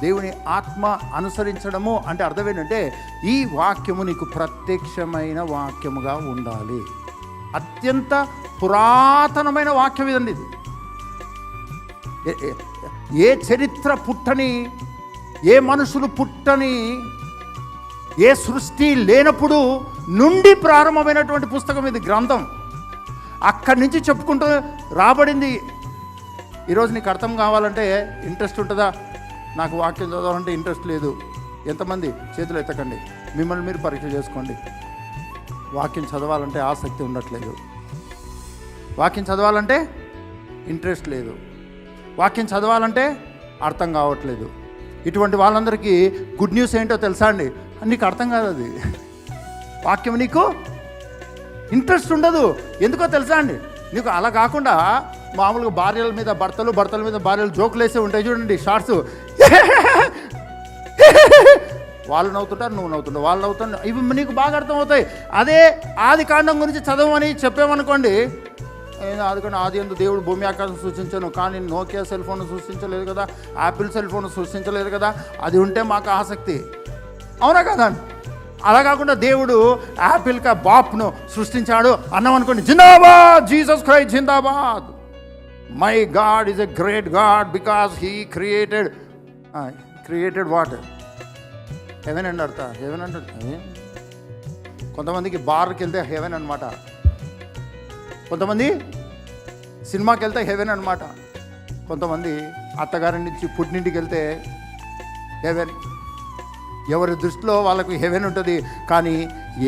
దేవుని ఆత్మ అనుసరించడము అంటే అర్థం ఏంటంటే ఈ వాక్యము నీకు ప్రత్యక్షమైన వాక్యముగా ఉండాలి. అత్యంత పురాతనమైన వాక్యం ఇదండి ఇది. ఏ- చరిత్ర పుట్టని ఏ మనుషులు పుట్టని ఏ సృష్టి లేనప్పుడు నుండి ప్రారంభమైనటువంటి పుస్తకం ఇది గ్రంథం. అక్కడి నుంచి చెప్పుకుంటూ రాబడింది. ఈరోజు నీకు అర్థం కావాలంటే ఇంట్రెస్ట్ ఉంటుందా? నాకు వాక్యం చదవాలంటే ఇంట్రెస్ట్ లేదు. ఎంతమంది చేతులు ఎత్తకండి. మిమ్మల్ని మీరు పరీక్ష చేసుకోండి. వాక్యం చదవాలంటే ఆసక్తి ఉండట్లేదు. వాక్యం చదవాలంటే ఇంట్రెస్ట్ లేదు. వాక్యం చదవాలంటే అర్థం కావట్లేదు. ఇటువంటి వాళ్ళందరికీ గుడ్ న్యూస్ ఏంటో తెలుసా అండి? నీకు అర్థం కాదు అది. వాక్యం నీకు ఇంట్రెస్ట్ ఉండదు. ఎందుకో తెలుసా అండి? నీకు అలా కాకుండా మామూలుగా భార్యల మీద భర్తలు భర్తల మీద భార్యలు జోకులు వేసే ఉంటాయి చూడండి షార్ట్స్. వాళ్ళు నవ్వుతుంటారు నువ్వు నవ్వుతుంటావు. వాళ్ళు నవ్వుతుంటారు. ఇవి నీకు బాగా అర్థమవుతాయి. అదే ఆది కాండం గురించి చదవమని చెప్పామనుకోండి ఏదో ఆది కాండం ఎందు దేవుడు భూమి ఆకాశం సృష్టించను కానీ నోకియా సెల్ ఫోన్ సృష్టించలేదు కదా యాపిల్ సెల్ ఫోన్ సృష్టించలేదు కదా అది ఉంటే మాకు ఆసక్తి. అవునా కదా? అలా కాకుండా దేవుడు యాపిల్ కా బాప్ను సృష్టించాడు అన్నాం అనుకోండి జిందాబాద్! Jesus Christ Zindabad! My God is a great God because he created created what heaven అండి అర్థ హెవెన్ అంటే కొంతమందికి బార్కి వెళ్తే హెవెన్ అనమాట కొంతమంది సినిమాకి వెళ్తే హెవెన్ అనమాట కొంతమంది అత్తగారి నుంచి పుట్టినింటికి వెళ్తే హెవెన్ ఎవరి దృష్టిలో వాళ్ళకు హెవెన్ ఉంటుంది కానీ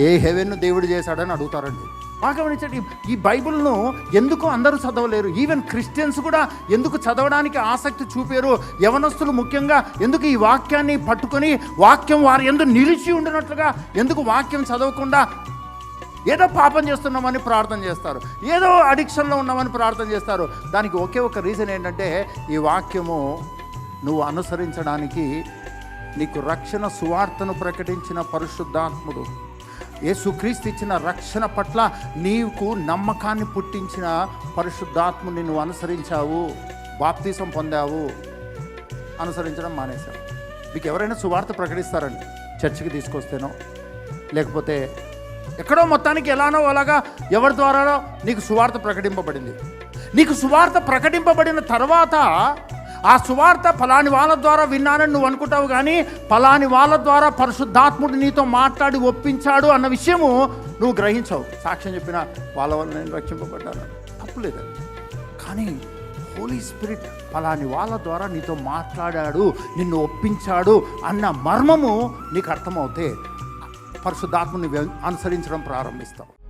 ఏ హెవెన్ దేవుడు చేశాడని అడుగుతారండి. బాగా గమనించండి ఈ బైబిల్ను ఎందుకు అందరూ చదవలేరు? ఈవెన్ క్రిస్టియన్స్ కూడా ఎందుకు చదవడానికి ఆసక్తి చూపారు? యవనస్తులు ముఖ్యంగా ఎందుకు ఈ వాక్యాన్ని పట్టుకొని వాక్యం వారు ఎందుకు నిలిచి ఉండినట్లుగా ఎందుకు వాక్యం చదవకుండా ఏదో పాపం చేస్తున్నామని ప్రార్థన చేస్తారు. ఏదో అడిక్షన్లో ఉన్నామని ప్రార్థన చేస్తారు. దానికి ఒకే ఒక రీజన్ ఏంటంటే ఈ వాక్యము నువ్వు అనుసరించడానికి నీకు రక్షణ సువార్తను ప్రకటించిన పరిశుద్ధాత్ముడు. యేసుక్రీస్తు ఇచ్చిన రక్షణ పట్ల నీకు నమ్మకాన్ని పుట్టించిన పరిశుద్ధాత్ముని నువ్వు అనుసరించావు బాప్తీసం పొందావు. అనుసరించడం మానేశావు. మీకు ఎవరైనా సువార్త ప్రకటిస్తారండి చర్చికి తీసుకొస్తేనో? లేకపోతే ఎక్కడో మొత్తానికి ఎలానో అలాగా ఎవరి ద్వారానో నీకు సువార్త ప్రకటింపబడింది. నీకు సువార్త ప్రకటింపబడిన తర్వాత ఆ సువార్త ఫలాని వాళ్ళ ద్వారా విన్నానని నువ్వు అనుకుంటావు కానీ ఫలాని వాళ్ళ ద్వారా పరిశుద్ధాత్ముడు నీతో మాట్లాడి ఒప్పించాడు అన్న విషయము నువ్వు గ్రహించవు. సాక్ష్యం చెప్పిన వాళ్ళ వల్ల నేను రక్షింపబడ్డాను. తప్పులేదండి కానీ హోలీ స్పిరిట్ ఫలాని వాళ్ళ ద్వారా నీతో మాట్లాడాడు నిన్ను ఒప్పించాడు అన్న మర్మము నీకు అర్థమవుతే పరిశుద్ధాత్మని అనుసరించడం ప్రారంభిస్తావు.